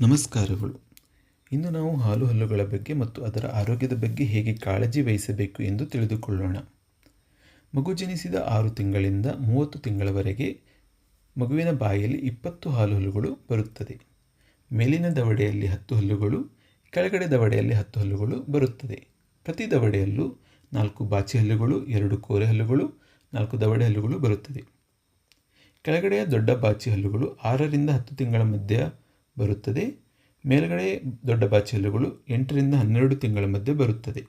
ನಮಸ್ಕಾರಗಳು. ಇಂದು ನಾವು ಹಾಲು ಹಲ್ಲುಗಳ ಬಗ್ಗೆ ಮತ್ತು ಅದರ ಆರೋಗ್ಯದ ಬಗ್ಗೆ ಹೇಗೆ ಕಾಳಜಿ ವಹಿಸಬೇಕು ಎಂದು ತಿಳಿದುಕೊಳ್ಳೋಣ. ಮಗು ಜನಿಸಿದ ಆರು ತಿಂಗಳಿಂದ ಮೂವತ್ತು ತಿಂಗಳವರೆಗೆ ಮಗುವಿನ ಬಾಯಲ್ಲಿ ಇಪ್ಪತ್ತು ಹಾಲು ಹಲ್ಲುಗಳು ಬರುತ್ತದೆ. ಮೇಲಿನ ದವಡೆಯಲ್ಲಿ ಹತ್ತು ಹಲ್ಲುಗಳು, ಕೆಳಗಡೆ ದವಡೆಯಲ್ಲಿ ಹತ್ತು ಹಲ್ಲುಗಳು ಬರುತ್ತದೆ. ಪ್ರತಿ ದವಡೆಯಲ್ಲೂ ನಾಲ್ಕು ಬಾಚಿ ಹಲ್ಲುಗಳು, ಎರಡು ಕೋರೆ ಹಲ್ಲುಗಳು, ನಾಲ್ಕು ದವಡೆ ಹಲ್ಲುಗಳು ಬರುತ್ತದೆ. ಕೆಳಗಡೆಯ ದೊಡ್ಡ ಬಾಚಿ ಹಲ್ಲುಗಳು ಆರರಿಂದ ಹತ್ತು ತಿಂಗಳ ಮಧ್ಯ ಬರುತ್ತದೆ. ಮೇಲ್ಗಡೆ ದೊಡ್ಡ ಬಾಚಿ ಹಲ್ಲುಗಳು ಎಂಟರಿಂದ ಹನ್ನೆರಡು ತಿಂಗಳ ಮಧ್ಯೆ ಬರುತ್ತದೆ.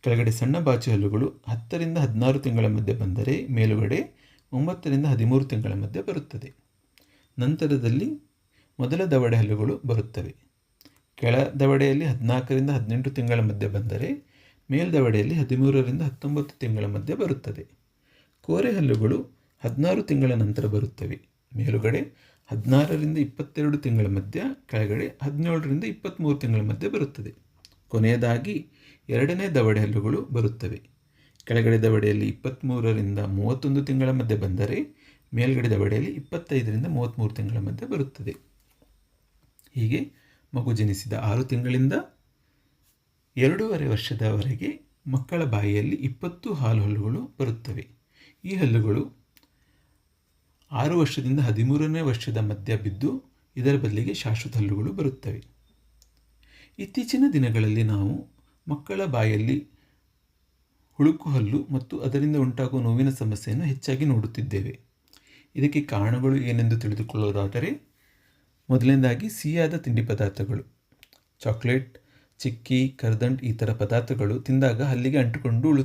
ಕೆಳಗಡೆ ಸಣ್ಣ ಬಾಚಿ ಹಲ್ಲುಗಳು ಹತ್ತರಿಂದ ಹದಿನಾರು ತಿಂಗಳ ಮಧ್ಯೆ ಬಂದರೆ ಮೇಲುಗಡೆ ಒಂಬತ್ತರಿಂದ ಹದಿಮೂರು ತಿಂಗಳ ಮಧ್ಯೆ ಬರುತ್ತದೆ. ನಂತರದಲ್ಲಿ ಮೊದಲ ದವಡೆ ಹಲ್ಲುಗಳು ಬರುತ್ತವೆ. ಕೆಳ ದವಡೆಯಲ್ಲಿ ಹದಿನಾಲ್ಕರಿಂದ ಹದಿನೆಂಟು ತಿಂಗಳ ಮಧ್ಯೆ ಬಂದರೆ ಮೇಲ್ದವಡೆಯಲ್ಲಿ ಹದಿಮೂರರಿಂದ ಹತ್ತೊಂಬತ್ತು ತಿಂಗಳ ಮಧ್ಯೆ ಬರುತ್ತದೆ. ಕೋರೆ ಹಲ್ಲುಗಳು ಹದಿನಾರು ತಿಂಗಳ ನಂತರ ಬರುತ್ತವೆ. ಮೇಲುಗಡೆ ಹದಿನಾರರಿಂದ ಇಪ್ಪತ್ತೆರಡು ತಿಂಗಳ ಮಧ್ಯ, ಕೆಳಗಡೆ ಹದಿನೇಳರಿಂದ ಇಪ್ಪತ್ತ್ಮೂರು ತಿಂಗಳ ಮಧ್ಯೆ ಬರುತ್ತದೆ. ಕೊನೆಯದಾಗಿ ಎರಡನೇ ದವಡೆ ಹಲ್ಲುಗಳು ಬರುತ್ತವೆ. ಕೆಳಗಡೆ ದವಡೆಯಲ್ಲಿ ಇಪ್ಪತ್ತ್ಮೂರರಿಂದ ಮೂವತ್ತೊಂದು ತಿಂಗಳ ಮಧ್ಯೆ ಬಂದರೆ, ಮೇಲ್ಗಡೆ ದವಡೆಯಲ್ಲಿ ಇಪ್ಪತ್ತೈದರಿಂದ ಮೂವತ್ತ್ಮೂರು ತಿಂಗಳ ಮಧ್ಯೆ ಬರುತ್ತದೆ. ಹೀಗೆ ಮಗು ಜನಿಸಿದ ಆರು ತಿಂಗಳಿಂದ ಎರಡೂವರೆ ವರ್ಷದವರೆಗೆ ಮಕ್ಕಳ ಬಾಯಿಯಲ್ಲಿ ಇಪ್ಪತ್ತು ಹಾಲು ಹಲ್ಲುಗಳು ಬರುತ್ತವೆ. ಈ ಹಲ್ಲುಗಳು ಆರು ವರ್ಷದಿಂದ ಹದಿಮೂರನೇ ವರ್ಷದ ಮಧ್ಯ ಬಿದ್ದು ಇದರ ಬದಲಿಗೆ ಶಾಶ್ವತ ಹಲ್ಲುಗಳು ಬರುತ್ತವೆ. ಇತ್ತೀಚಿನ ದಿನಗಳಲ್ಲಿ ನಾವು ಮಕ್ಕಳ ಬಾಯಲ್ಲಿ ಹುಳುಕು ಹಲ್ಲು ಮತ್ತು ಅದರಿಂದ ಉಂಟಾಗುವ ನೋವಿನ ಸಮಸ್ಯೆಯನ್ನು ಹೆಚ್ಚಾಗಿ ನೋಡುತ್ತಿದ್ದೇವೆ. ಇದಕ್ಕೆ ಕಾರಣಗಳು ಏನೆಂದು ತಿಳಿದುಕೊಳ್ಳೋದಾದರೆ, ಮೊದಲನೇದಾಗಿ ಸಿಹಿಯಾದ ತಿಂಡಿ ಪದಾರ್ಥಗಳು. ಚಾಕ್ಲೇಟ್, ಚಿಕ್ಕಿ, ಕರ್ದಂಟ್ ಈ ಥರ ಪದಾರ್ಥಗಳು ತಿಂದಾಗ ಹಲ್ಲಿಗೆ ಅಂಟಿಕೊಂಡು ಉಳು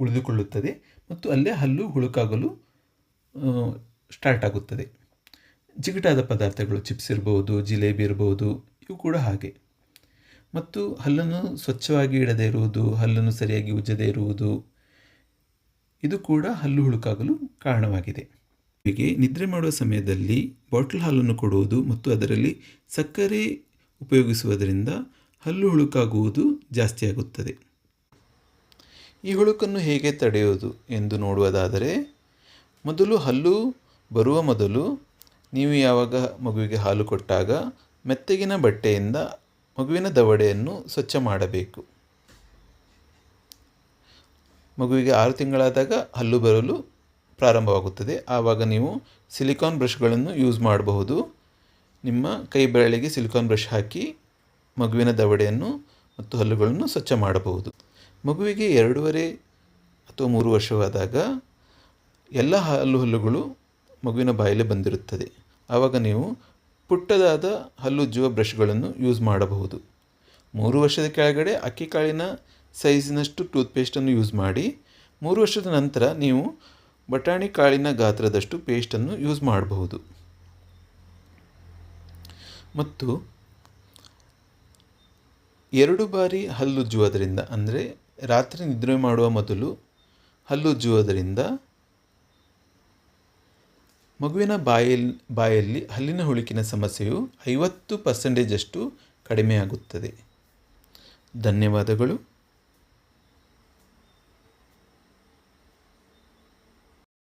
ಉಳಿದುಕೊಳ್ಳುತ್ತದೆ ಮತ್ತು ಅಲ್ಲೇ ಹಲ್ಲು ಹುಳುಕಾಗಲು ಸ್ಟಾರ್ಟ್ ಆಗುತ್ತದೆ. ಜಿಗುಟಾದ ಪದಾರ್ಥಗಳು ಚಿಪ್ಸ್ ಇರ್ಬೋದು, ಜಿಲೇಬಿ ಇರ್ಬೋದು, ಇವು ಕೂಡ ಹಾಗೆ. ಮತ್ತು ಹಲ್ಲನ್ನು ಸ್ವಚ್ಛವಾಗಿ ಇಡದೇ ಇರುವುದು, ಹಲ್ಲನ್ನು ಸರಿಯಾಗಿ ಉಜ್ಜದೇ ಇರುವುದು, ಇದು ಕೂಡ ಹಲ್ಲು ಹುಳುಕಾಗಲು ಕಾರಣವಾಗಿದೆ. ಹೀಗೆ ನಿದ್ರೆ ಮಾಡುವ ಸಮಯದಲ್ಲಿ ಬಾಟಲ್ ಹಾಲನ್ನು ಕೊಡುವುದು ಮತ್ತು ಅದರಲ್ಲಿ ಸಕ್ಕರೆ ಉಪಯೋಗಿಸುವುದರಿಂದ ಹಲ್ಲು ಹುಳುಕಾಗುವುದು ಜಾಸ್ತಿಯಾಗುತ್ತದೆ ಈ ಹುಳುಕನ್ನು ಹೇಗೆ ತಡೆಯುವುದು ಎಂದು ನೋಡುವುದಾದರೆ, ಮೊದಲು ಹಲ್ಲು ಬರುವ ಮೊದಲು ನೀವು ಯಾವಾಗ ಮಗುವಿಗೆ ಹಾಲು ಕೊಟ್ಟಾಗ ಮೆತ್ತಗಿನ ಬಟ್ಟೆಯಿಂದ ಮಗುವಿನ ದವಡೆಯನ್ನು ಸ್ವಚ್ಛ ಮಾಡಬೇಕು. ಮಗುವಿಗೆ ಆರು ತಿಂಗಳಾದಾಗ ಹಲ್ಲು ಬರಲು ಪ್ರಾರಂಭವಾಗುತ್ತದೆ. ಆವಾಗ ನೀವು ಸಿಲಿಕಾನ್ ಬ್ರಷ್ಗಳನ್ನು ಯೂಸ್ ಮಾಡಬಹುದು. ನಿಮ್ಮ ಕೈ ಬೆರಳಿಗೆ ಸಿಲಿಕಾನ್ ಬ್ರಷ್ ಹಾಕಿ ಮಗುವಿನ ದವಡೆಯನ್ನು ಮತ್ತು ಹಲ್ಲುಗಳನ್ನು ಸ್ವಚ್ಛ ಮಾಡಬಹುದು. ಮಗುವಿಗೆ ಎರಡೂವರೆ ಅಥವಾ ಮೂರು ವರ್ಷವಾದಾಗ ಎಲ್ಲ ಹಲ್ಲು ಹಲ್ಲುಗಳು ಮಗುವಿನ ಬಾಯಲ್ಲಿ ಬಂದಿರುತ್ತದೆ. ಆವಾಗ ನೀವು ಪುಟ್ಟದಾದ ಹಲ್ಲುಜ್ಜುವ ಬ್ರಷ್ಗಳನ್ನು ಯೂಸ್ ಮಾಡಬಹುದು. ಮೂರು ವರ್ಷದ ಕೆಳಗಡೆ ಅಕ್ಕಿ ಕಾಳಿನ ಸೈಜಿನಷ್ಟು ಟೂತ್ಪೇಸ್ಟನ್ನು ಯೂಸ್ ಮಾಡಿ, ಮೂರು ವರ್ಷದ ನಂತರ ನೀವು ಬಟಾಣಿ ಕಾಳಿನ ಗಾತ್ರದಷ್ಟು ಪೇಸ್ಟನ್ನು ಯೂಸ್ ಮಾಡಬಹುದು. ಮತ್ತು ಎರಡು ಬಾರಿ ಹಲ್ಲುಜ್ಜುವುದರಿಂದ ಅಂದರೆ ರಾತ್ರಿ ನಿದ್ರೆ ಮಾಡುವ ಮೊದಲು ಹಲ್ಲುಜ್ಜುವುದರಿಂದ ಮಗುವಿನ ಬಾಯಲ್ಲಿ ಬಾಯಲ್ಲಿ ಹಲ್ಲಿನ ಹುಳುಕಿನ ಸಮಸ್ಯೆಯು ಐವತ್ತು ಪರ್ಸೆಂಟೇಜಷ್ಟು ಕಡಿಮೆಯಾಗುತ್ತದೆ. ಧನ್ಯವಾದಗಳು.